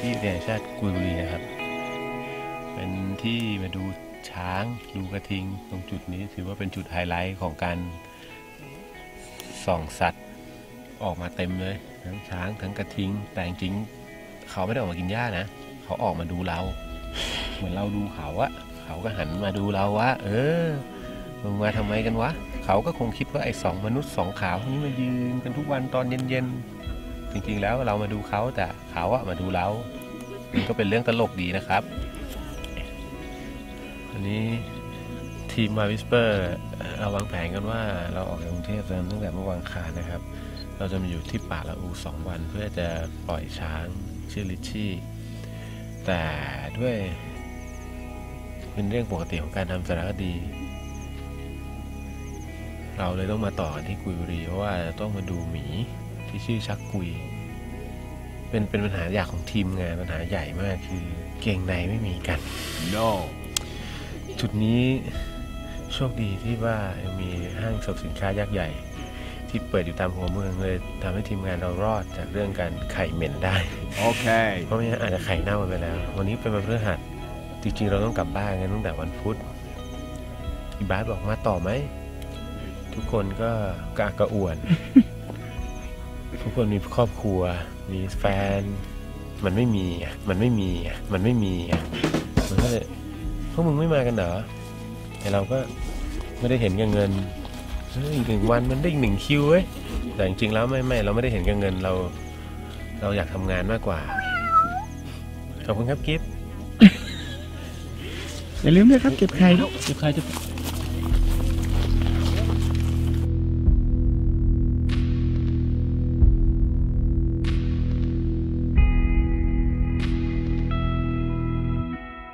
ทยาแห่งชาติกุยบุรีนะครับ เป็นที่มาดูช้างดูกระทิง ตรงจุดนี้ถือว่าเป็นจุดไฮไลท์ของการส่องสัตว์ออกมาเต็มเลยทั้งช้างทั้งกระทิง แต่จริงเขาไม่ได้ออกมากินหญ้านะ เขาออกมาดูเรา เหมือนเราดูเขาอะเขาก็หันมาดูเราว่า เออมึงมาทำไมกันวะ เขาก็คงคิดว่าไอ้สองมนุษย์สองขาวนี้มายืนกันทุกวันตอนเย็นๆ จริงๆแล้วเรามาดูเขาแต่เขาอะมาดูเรา มันก็เป็นเรื่องตลกดีนะครับ อันนี้ทีมมาวิสเปอร์เราวางแผนกันว่าเราออกจากกรุงเทพกันตั้งแต่เมื่อวันคานะครับ เราจะมาอยู่ที่ป่าละอูสองวันเพื่อจะปล่อยช้างชื่อลิชชี่ แต่ด้วยเป็นเรื่องปกติของการทำสารคดี เราเลยต้องมาต่อกันที่กุยบุรีเพราะว่าต้องมาดูหมี ที่ชื่อชักกุย เป็นเป็นปัญหาใหญ่ของทีมงานปัญหาใหญ่มากคือเกงในไม่มีกัน No. จุดนี้โชคดีที่ว่ายังมีห้างสรรพสินค้ายักษ์ใหญ่ ที่เปิดอยู่ตามหัวเมืองเลยทำให้ทีมงานเรารอดจากเรื่องการไข่เหม็นได้ Okay. เพราะไม่งั้นอาจจะไข่เน่าไปแล้ว วันนี้เป็นวันพฤหัสจริงๆเราต้องกลับบ้านกันตั้งแต่วันพุธอีบาสบอกมาต่อไหม ทุกคนก็กระอักกระอ่วน ทุกคนมีครอบครัว มีแฟน มันไม่มีอะมันไม่มีอะมันไม่มีอะมันก็เลยพวกมึงไม่มากันเหรอ แต่เราก็ไม่ได้เห็นกับเงินเฮ้ยอีกหนึ่งวันมันได้อีกหนึ่งคิวเว้ย แต่จริงๆแล้วไม่ไม่เราไม่ได้เห็นกับเงินเรา เราอยากทำงานมากกว่า ขอบคุณครับกิฟต์อย่าลืมด้วยครับเก็บไข่เก็บใครจะ